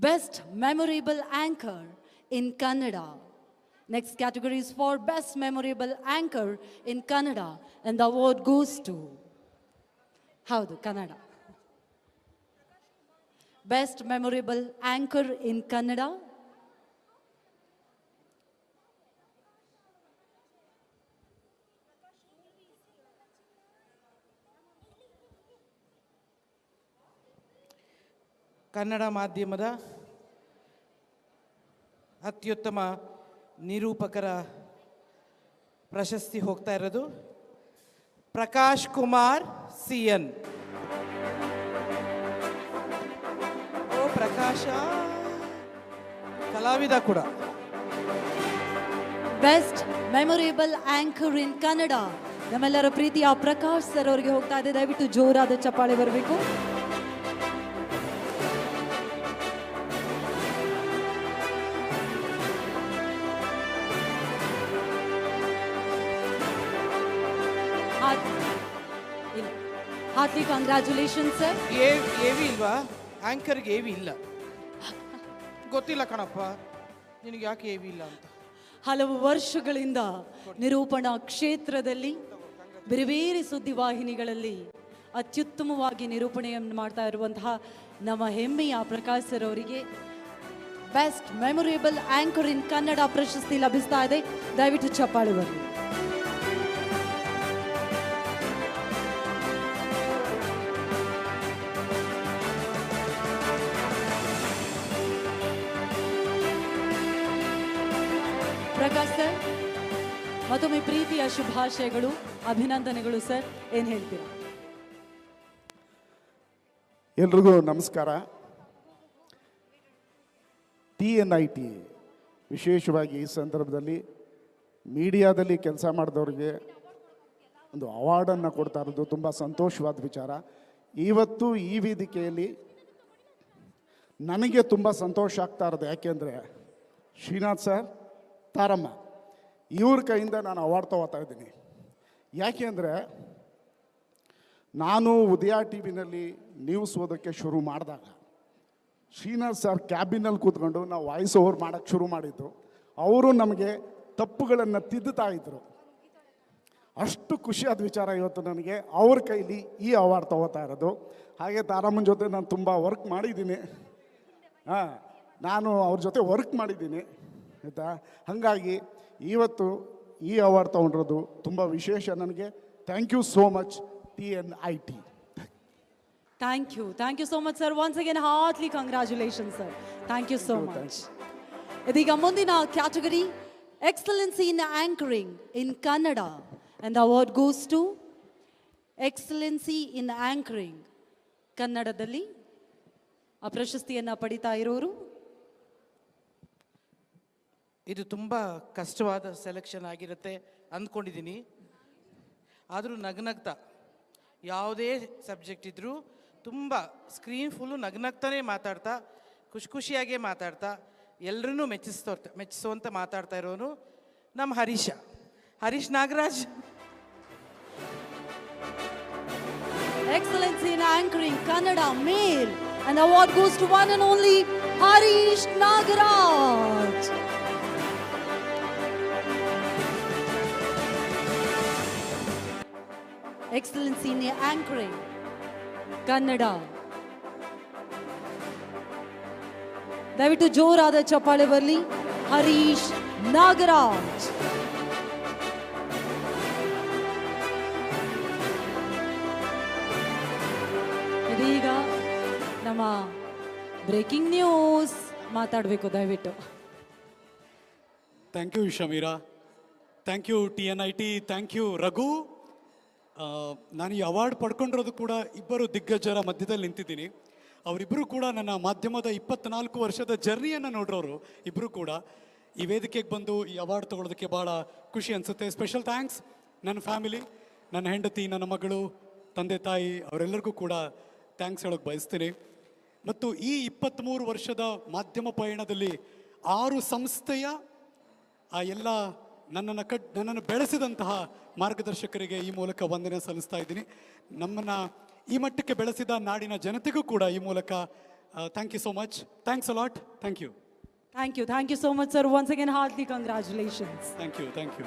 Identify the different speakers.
Speaker 1: Best Memorable Anchor in Canada. Next category is for Best Memorable Anchor in Canada, And the award goes to... How the Canada. Best Memorable Anchor in Canada.
Speaker 2: Kannada ಮಾಧ್ಯಮದ ಅತ್ಯುತ್ತಮ ನಿರೂಪಕರ ಪ್ರಶಸ್ತಿ ಹೋಗ್ತಾ ಇರೋದು Prakash Kumar C N ಓ, ಪ್ರಕಾಶ. ಕಲಾವಿದ ಕೂಡ.
Speaker 1: Best memorable anchor in Kannada ನಮ್ಮೆಲ್ಲರ ಪ್ರೀತಿಯ Prakash sir ಅವರಿಗೆ ಹೋಗ್ತಾ ಇದೆ. ದಯವಿಟ್ಟು ಜೋರಾದ ಚಪ್ಪಾಳೆ ಬರಬೇಕು. ಹಾರ್ಟ್ಲಿ ಕಂಗ್ರ್ಯಾಚುಲೇಷನ್ ಸರ್
Speaker 2: ಏವಿ ಇಲ್ವಾ? ಆಂಕರ್ಗೆ ಏವಿ ಇಲ್ಲ. ಗೊತ್ತಿಲ್ಲ ಕಣಪ್ಪ. ನಿನಗೆ ಯಾಕೆ ಏವಿ ಇಲ್ಲ ಅಂತ?
Speaker 1: ಹಲವು ವರ್ಷಗಳಿಂದ ನಿರೂಪಣಾ ಕ್ಷೇತ್ರದಲ್ಲಿ ಬೇರೆ ಬೇರೆ ಸುದ್ದಿವಾಹಿನಿಗಳಲ್ಲಿ ಅತ್ಯುತ್ತಮವಾಗಿ ನಿರೂಪಣೆಯನ್ನು ಮಾಡ್ತಾ ಇರುವಂತಹ ನಮ್ಮ ಹೆಮ್ಮೆಯ ಪ್ರಕಾಶ್ ಸರ್ ಅವರಿಗೆ best memorable anchor in Kannada ಪ್ರಶಸ್ತಿ ಲಭಿಸ್ತಾ ಇದೆ. ದಯವಿಟ್ಟು ಚಪ್ಪಾಳೆ ಬರಲಿ ಪ್ರಕಾಶ್ ಸರ್. ಮತ್ತೊಮ್ಮೆ ಪ್ರೀತಿಯ ಶುಭಾಶಯಗಳು, ಅಭಿನಂದನೆಗಳು ಸರ್. ಏನ್ ಹೇಳ್ತೀರಾ?
Speaker 3: ಎಲ್ರಿಗೂ ನಮಸ್ಕಾರ. ಟಿ ಎನ್ ಐ ಟಿ ವಿಶೇಷವಾಗಿ ಈ ಸಂದರ್ಭದಲ್ಲಿ ಮೀಡಿಯಾದಲ್ಲಿ ಕೆಲಸ ಮಾಡಿದವ್ರಿಗೆ ಒಂದು ಅವಾರ್ಡನ್ನು ಕೊಡ್ತಾ ಇರೋದು ತುಂಬ ಸಂತೋಷವಾದ ವಿಚಾರ. ಇವತ್ತು ಈ ವೇದಿಕೆಯಲ್ಲಿ ನನಗೆ ತುಂಬ ಸಂತೋಷ ಆಗ್ತಾ ಇರೋದು ಯಾಕೆಂದರೆ ಶ್ರೀನಾಥ್ ಸರ್ ತಾರಮ್ಮ ಇವ್ರ ಕೈಯಿಂದ ನಾನು ಅವಾರ್ಡ್ ತಗೋತಾ ಇದ್ದೀನಿ. ಯಾಕೆ ಅಂದರೆ, ನಾನು ಉದಯ ಟಿ ವಿನಲ್ಲಿ ನ್ಯೂಸ್ ಓದೋಕ್ಕೆ ಶುರು ಮಾಡಿದಾಗ, ಶ್ರೀನಾಥ್ ಸರ್ ಕ್ಯಾಬಿನಲ್ಲಿ ಕೂತ್ಕೊಂಡು ನಾವು ವಾಯ್ಸ್ ಓವರ್ ಮಾಡೋಕ್ಕೆ ಶುರು ಮಾಡಿದ್ದು. ಅವರು ನಮಗೆ ತಪ್ಪುಗಳನ್ನು ತಿದ್ದುತ್ತಾ ಇದ್ದರು ಅಷ್ಟು ಖುಷಿಯಾದ ವಿಚಾರ ಇವತ್ತು ನನಗೆ. ಅವ್ರ ಕೈಲಿ ಈ ಅವಾರ್ಡ್ ತಗೋತಾ ಇರೋದು. ಹಾಗೆ ತಾರಮ್ಮನ ಜೊತೆ ನಾನು ತುಂಬ ವರ್ಕ್ ಮಾಡಿದ್ದೀನಿ. ಹಾಂ, ನಾನು ಅವ್ರ ಜೊತೆ ವರ್ಕ್ ಮಾಡಿದ್ದೀನಿ. ಆಯಿತಾ? ಹಾಗಾಗಿ ಇವತ್ತು ಈ ಅವಾರ್ಡ್ ತೊಗೊಂಡಿರೋದು ತುಂಬ ವಿಶೇಷ ನನಗೆ. Thank you so much T N I T
Speaker 1: thank you thank you so much sir once again heartly congratulation sir thank you so much ಇದೀಗ ಮುಂದಿನ category excellency in anchoring in Kannada and the award goes to excellency in anchoring ಕನ್ನಡದಲ್ಲಿ ಆ ಪ್ರಶಸ್ತಿಯನ್ನು ಪಡಿತಾ ಇರೋರು.
Speaker 2: ಇದು ತುಂಬ ಕಷ್ಟವಾದ ಸೆಲೆಕ್ಷನ್ ಆಗಿರುತ್ತೆ ಅಂದ್ಕೊಂಡಿದ್ದೀನಿ ಆದರೂ ನಗ್ನಗ್ತಾ, ಯಾವುದೇ ಸಬ್ಜೆಕ್ಟ್ ಇದ್ದರೂ ತುಂಬ ಸ್ಕ್ರೀನ್ ಫುಲ್ಲು ನಗ್ನಗ್ತಾನೆ ಮಾತಾಡ್ತಾ, ಖುಷಿ ಖುಷಿಯಾಗೇ ಮಾತಾಡ್ತಾ ಎಲ್ಲರನ್ನೂ ಮೆಚ್ಚಿಸ್ತೋ ಮೆಚ್ಚಿಸುವಂತ ಮಾತಾಡ್ತಾ ಇರೋನು ನಮ್ಮ Harisha. Harish Nagaraj.
Speaker 1: Excellency in anchoring Kannada male and award goes to one and only Harish Nagaraj. Excellency in anchoring Kannada ದಯವಿಟ್ಟು ಜೋರಾದ ಚಪ್ಪಾಳೆ ಬರಲಿ. ಹರೀಶ್ ನಾಗರಾಜ್. ಇದೀಗ ನಮ್ಮ ಬ್ರೇಕಿಂಗ್ ನ್ಯೂಸ್ ಮಾತಾಡಬೇಕು ದಯವಿಟ್ಟು.
Speaker 4: Thank you Shamira thank you T N I T thank you Raghu ಆ, ನಾನು ಈ ಅವಾರ್ಡ್ ಪಡ್ಕೊಂಡಿರೋದು ಕೂಡ ಇಬ್ಬರು ದಿಗ್ಗಜರ ಮಧ್ಯದಲ್ಲಿ ನಿಂತಿದ್ದೀನಿ. ಅವರಿಬ್ಬರು ಕೂಡ ನನ್ನ ಮಾಧ್ಯಮದ ಇಪ್ಪತ್ನಾಲ್ಕು ವರ್ಷದ ಜರ್ನಿಯನ್ನು ನೋಡಿರೋರು ಇಬ್ಬರು ಕೂಡ. ಈ ವೇದಿಕೆಗೆ ಬಂದು ಈ ಅವಾರ್ಡ್ ತೊಗೊಳೋದಕ್ಕೆ ಭಾಳ ಖುಷಿ ಅನಿಸುತ್ತೆ. ಸ್ಪೆಷಲ್ ಥ್ಯಾಂಕ್ಸ್ ನನ್ನ ಫ್ಯಾಮಿಲಿ ನನ್ನ ಹೆಂಡತಿ, ನನ್ನ ಮಗಳು, ತಂದೆ, ತಾಯಿ ಅವರೆಲ್ಲರಿಗೂ ಕೂಡ ಥ್ಯಾಂಕ್ಸ್ ಹೇಳೋಕ್ಕೆ ಬಯಸ್ತೀನಿ. ಮತ್ತು ಈ ಇಪ್ಪತ್ತ್ಮೂರು ವರ್ಷದ ಮಾಧ್ಯಮ ಪಯಣದಲ್ಲಿ ಆರು ಸಂಸ್ಥೆಯ ಆ ಎಲ್ಲ ನನ್ನನ್ನು ಕಟ್ ನನ್ನನ್ನು ಬೆಳೆಸಿದಂತಹ ಮಾರ್ಗದರ್ಶಕರಿಗೆ ಈ ಮೂಲಕ ವಂದನೆ ಸಲ್ಲಿಸ್ತಾ ಇದ್ದೀನಿ. ನಮ್ಮನ್ನು ಈ ಮಟ್ಟಕ್ಕೆ ಬೆಳೆಸಿದ ನಾಡಿನ ಜನತೆಗೂ ಕೂಡ ಈ ಮೂಲಕ thank you so much thanks a lot thank you
Speaker 1: thank you thank you so much sir once again heartly congratulations
Speaker 4: thank you thank you